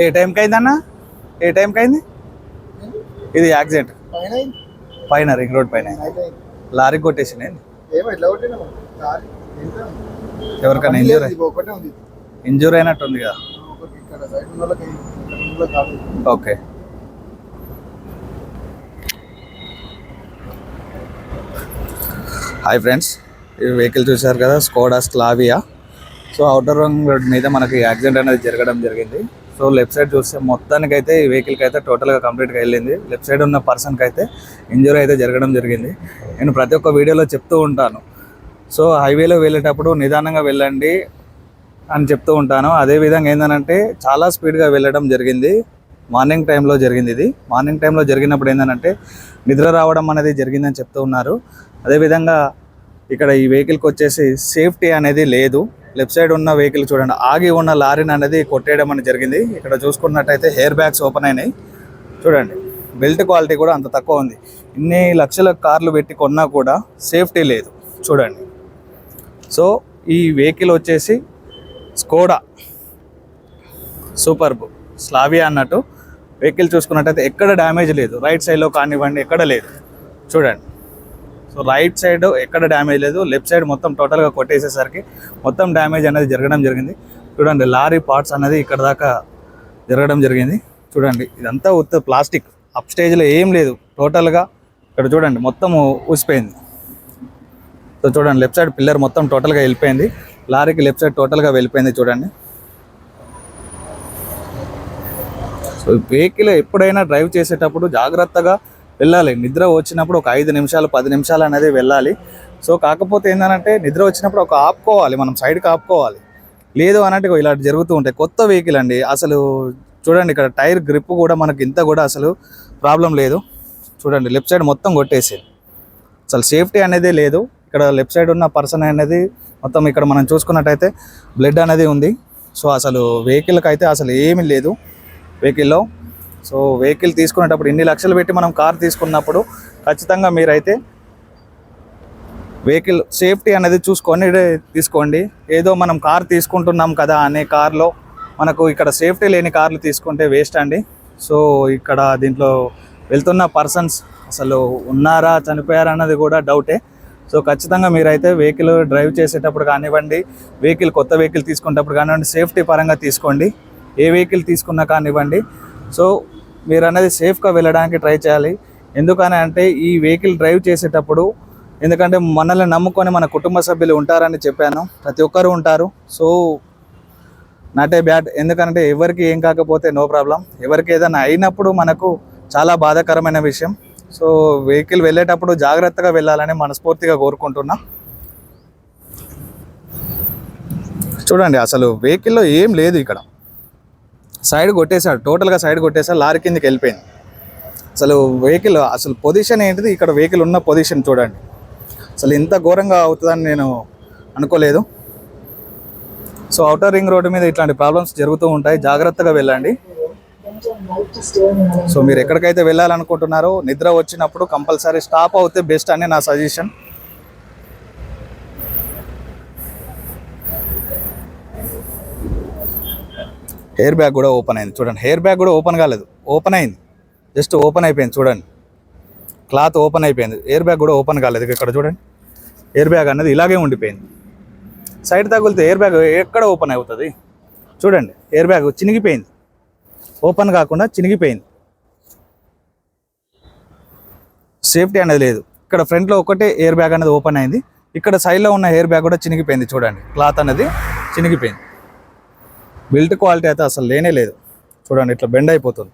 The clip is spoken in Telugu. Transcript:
ఏ టైంకి అయిందన్న ఏ టైంకి అయింది? ఇది యాక్సిడెంట్. పైన రింగ్ రోడ్ పైన. లారీ కొట్టేసింది? ఎవరికైనా ఇంజూర్? ఇంజూర్ అయినట్టు ఉంది కదా ఒకటి ఇక్కడ సైడ్ ఉన్న వాళ్ళకి ఇక్కడ ఉన్న వాళ్ళకి కాదు. ఓకే. హాయ్ ఫ్రెండ్స్ ఈ వెహికల్ చూశారు కదా Skoda Slavia so outer ring road మీద మనకి యాక్సిడెంట్ అనేది జరగడం జరిగింది. సో లెఫ్ట్ సైడ్ చూస్తే మొత్తానికి అయితే ఈ వెహికల్కి అయితే టోటల్గా కంప్లీట్గా వెళ్ళింది. లెఫ్ట్ సైడ్ ఉన్న పర్సన్కి అయితే ఇంజురీ అయితే జరగడం జరిగింది. నేను ప్రతి ఒక్క వీడియోలో చెప్తూ ఉంటాను. సో హైవేలో వెళ్ళేటప్పుడు నిదానంగా వెళ్ళండి అని చెప్తూ ఉంటాను. అదేవిధంగా ఏంటంటే చాలా స్పీడ్గా వెళ్ళడం జరిగింది. మార్నింగ్ టైంలో జరిగింది ఇది. మార్నింగ్ టైంలో జరిగినప్పుడు ఏంటంటే నిద్ర రావడం అనేది జరిగిందని చెప్తూ ఉన్నారు. అదేవిధంగా ఇక్కడ ఈ వెహికల్కి వచ్చేసి సేఫ్టీ అనేది లేదు. లెఫ్ట్ సైడ్ ఉన్న వెహికల్ చూడండి ఆగి ఉన్న లారీని అనేది కొట్టేయడం అనేది జరిగింది. ఇక్కడ చూసుకున్నట్టయితే హెయిర్ బ్యాగ్స్ ఓపెన్ అయినాయి. చూడండి బెల్ట్ క్వాలిటీ కూడా అంత తక్కువ ఉంది. ఇన్ని లక్షల కార్లు పెట్టి కొన్నా కూడా సేఫ్టీ లేదు. చూడండి. సో ఈ వెహికల్ వచ్చేసి స్కోడా సూపర్ స్లావియా అన్నట్టు. వెహికల్ చూసుకున్నట్టయితే ఎక్కడ డ్యామేజ్ లేదు. రైట్ సైడ్లో కానివ్వండి ఎక్కడ లేదు. చూడండి. సో రైట్ సైడ్ ఎక్కడ డ్యామేజ్ లేదు లెఫ్ట్ సైడ్ మొత్తం టోటల్గా కొట్టేసేసరికి మొత్తం డ్యామేజ్ అనేది జరగడం జరిగింది. చూడండి లారీ పార్ట్స్ అనేది ఇక్కడ దాకా జరగడం జరిగింది. చూడండి ఇదంతా ఉత్త ప్లాస్టిక్. అప్ స్టేజ్లో ఏం లేదు. టోటల్గా ఇక్కడ చూడండి మొత్తం ఊసిపోయింది. సో చూడండి లెఫ్ట్ సైడ్ పిల్లర్ మొత్తం టోటల్గా వెళ్ళిపోయింది. లారీకి లెఫ్ట్ సైడ్ టోటల్గా వెళ్ళిపోయింది చూడండి. సో వెహికల్ ఎప్పుడైనా డ్రైవ్ చేసేటప్పుడు జాగ్రత్తగా వెళ్ళాలి. నిద్ర వచ్చినప్పుడు ఒక ఐదు నిమిషాలు పది నిమిషాలు అనేది వెళ్ళాలి. సో కాకపోతే ఏంటంటే నిద్ర వచ్చినప్పుడు ఒక ఆపుకోవాలి. మనం సైడ్కి ఆపుకోవాలి. లేదు అన్నట్టు ఇలా జరుగుతూ ఉంటాయి. కొత్త వెహికల్ అండి. అసలు చూడండి ఇక్కడ టైర్ గ్రిప్ కూడా మనకి ఇంత కూడా అసలు ప్రాబ్లం లేదు. చూడండి లెఫ్ట్ సైడ్ మొత్తం కొట్టేసేది. అసలు సేఫ్టీ అనేది లేదు. ఇక్కడ లెఫ్ట్ సైడ్ ఉన్న పర్సన్ అనేది మొత్తం ఇక్కడ మనం చూసుకున్నట్టయితే బ్లడ్ అనేది ఉంది. సో అసలు వెహికల్కి అయితే అసలు ఏమీ లేదు. వెహికల్లో సో వెహికల్ తీసుకునేటప్పుడు ఇన్ని లక్షలు పెట్టి మనం కార్ తీసుకున్నప్పుడు ఖచ్చితంగా మీరైతే వెహికల్ సేఫ్టీ అనేది చూసుకొని తీసుకోండి. ఏదో మనం కార్ తీసుకుంటున్నాం కదా అనే కార్లో మనకు ఇక్కడ సేఫ్టీ లేని కార్లు తీసుకుంటే వేస్ట్ అండి. సో ఇక్కడ దీంట్లో వెళ్తున్న పర్సన్స్ అసలు ఉన్నారా చనిపోయారా అన్నది కూడా డౌటే. సో ఖచ్చితంగా మీరైతే వెహికల్ డ్రైవ్ చేసేటప్పుడు కానివ్వండి వెహికల్ కొత్త వెహికల్ తీసుకునేటప్పుడు కానివ్వండి సేఫ్టీ పరంగా తీసుకోండి. ఏ వెహికల్ తీసుకున్నా కానివ్వండి. సో మీరు అనేది సేఫ్గా వెళ్ళడానికి ట్రై చేయాలి. ఎందుకని అంటే ఈ వెహికల్ డ్రైవ్ చేసేటప్పుడు ఎందుకంటే మనల్ని నమ్ముకొని మన కుటుంబ సభ్యులు ఉంటారని చెప్పాను. ప్రతి ఒక్కరు ఉంటారు. సో నాట్ ఏ బ్యాడ్ ఎందుకంటే ఎవరికి ఏం కాకపోతే నో ప్రాబ్లం ఎవరికి ఏదైనా అయినప్పుడు మనకు చాలా బాధాకరమైన విషయం. సో వెహికల్ వెళ్ళేటప్పుడు జాగ్రత్తగా వెళ్ళాలని మనస్ఫూర్తిగా కోరుకుంటున్నా. చూడండి అసలు వెహికల్లో ఏం లేదు ఇక్కడ. సైడ్ కొట్టేశాడు. టోటల్గా సైడ్ కొట్టేశాడు. లారీ కిందకి వెళ్ళిపోయింది. అసలు వెహికల్ అసలు పొజిషన్ ఏంటిది? ఇక్కడ వెహికల్ ఉన్న పొజిషన్ చూడండి. అసలు ఇంత ఘోరంగా అవుతుందని నేను అనుకోలేదు. సో అవుటర్ రింగ్ రోడ్డు మీద ఇట్లాంటి ప్రాబ్లమ్స్ జరుగుతూ ఉంటాయి. జాగ్రత్తగా వెళ్ళండి. సో మీరు ఎక్కడికైతే వెళ్ళాలనుకుంటున్నారో నిద్ర వచ్చినప్పుడు కంపల్సరీ స్టాప్ అవుతే బెస్ట్ అని నా సజెషన్. హెయిర్ బ్యాగ్ కూడా ఓపెన్ అయింది. చూడండి హెయిర్ బ్యాగ్ కూడా ఓపెన్ కాలేదు. ఓపెన్ అయింది. జస్ట్ ఓపెన్ అయిపోయింది చూడండి. క్లాత్ ఓపెన్ అయిపోయింది. ఎయిర్ బ్యాగ్ కూడా ఓపెన్ కాలేదు. ఇక్కడ చూడండి. ఎయిర్ బ్యాగ్ అనేది ఇలాగే ఉండిపోయింది. సైడ్ తగిలితే ఎయిర్ బ్యాగ్ ఎక్కడ ఓపెన్ అవుతుంది? చూడండి ఎయిర్ బ్యాగ్ చినిగిపోయింది. ఓపెన్ కాకుండా చినిగిపోయింది. సేఫ్టీ అనేది లేదు. ఇక్కడ ఫ్రంట్లో ఒకటే ఎయిర్ బ్యాగ్ అనేది ఓపెన్ అయింది. ఇక్కడ సైడ్లో ఉన్న ఎయిర్ బ్యాగ్ కూడా చినిగిపోయింది చూడండి. క్లాత్ అనేది చినిగిపోయింది. బిల్ట్ క్వాలిటీ అయితే అసలు లేనే లేదు. చూడండి ఇట్లా బెండ్ అయిపోతుంది.